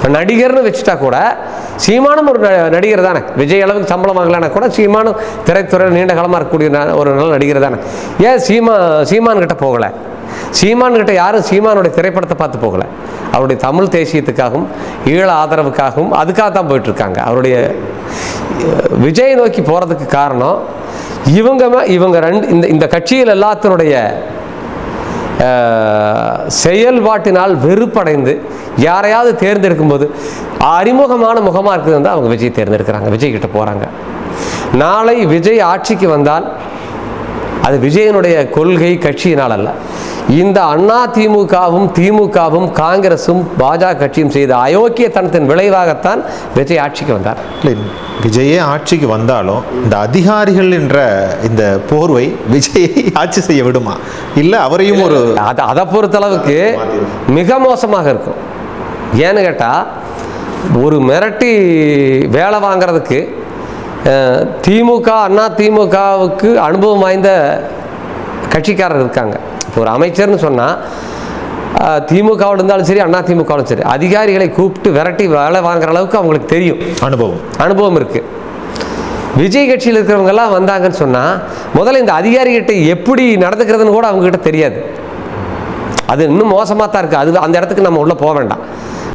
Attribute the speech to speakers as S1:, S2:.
S1: இப்போ நடிகர்னு வச்சுட்டா கூட சீமானும் ஒரு ந- நடிகர் தானே. விஜய் அளவுக்கு சம்பளம் வாங்கலைன்னா கூட சீமானும் திரைத்துறையில் நீண்ட காலமாக இருக்கக்கூடிய ந- ஒரு நல்ல நடிகர் தானே. ஏன் சீமா சீமான் கிட்ட போகலை? சீமான் கிட்ட யாரும் சீமானுடைய திரைப்படத்தை பார்த்து போகலை. அவருடைய தமிழ் தேசியத்துக்காகவும் ஈழ ஆதரவுக்காகவும் அதுக்காக தான் போயிட்டுருக்காங்க. அவருடைய விஜய் நோக்கி போகிறதுக்கு காரணம் இவங்க இவங்க ரெண்டு இந்த இந்த கட்சியில் எல்லாத்தினுடைய செயல்பாட்டினால் வெறுப்படைந்து யாரையாவது தேர்ந்தெடுக்கும்போது அறிமுகமான முகமாக இருக்குது வந்து அவங்க விஜய் தேர்ந்தெடுக்கிறாங்க விஜய் கிட்ட போகிறாங்க நாளை விஜய் ஆட்சிக்கு வந்தால் அது விஜயனுடைய கொள்கை கட்சியினால் அல்ல. இந்த அண்ணா திமுகவும் திமுகவும் காங்கிரசும் பாஜக கட்சியும் செய்த அயோக்கியத்தனத்தின் விளைவாகத்தான் விஜய் ஆட்சிக்கு வந்தார்.
S2: இல்லை விஜயே ஆட்சிக்கு வந்தாலும் இந்த அதிகாரிகள் என்ற இந்த போர்வை விஜயை ஆட்சி செய்ய விடுமா? இல்லை அவரையும் ஒரு
S1: அதை அதை பொறுத்தளவுக்கு மிக மோசமாக இருக்கும். ஏன்னு கேட்டால் ஒரு மிரட்டி வேலை வாங்குறதுக்கு திமுக அண்ணா திமுகவுக்கு அனுபவம் வாய்ந்த கட்சிக்காரர் இருக்காங்க. இப்போ ஒரு அமைச்சர்னு சொன்னால் திமுகவில் இருந்தாலும் சரி அண்ணா திமுகவிலும் சரி அதிகாரிகளை கூப்பிட்டு விரட்டி வேலை வாங்குற அளவுக்கு அவங்களுக்கு தெரியும்.
S2: அனுபவம்.
S1: அனுபவம் இருக்கு. விஜய் கட்சியில் இருக்கிறவங்க எல்லாம் வந்தாங்கன்னு சொன்னா முதல்ல இந்த அதிகாரிகிட்ட எப்படி நடந்துக்கிறதுன்னு கூட அவங்க கிட்ட தெரியாது. அது இன்னும் மோசமாக தான் இருக்குது அது அந்த இடத்துக்கு நம்ம உள்ளே போக வேண்டாம்.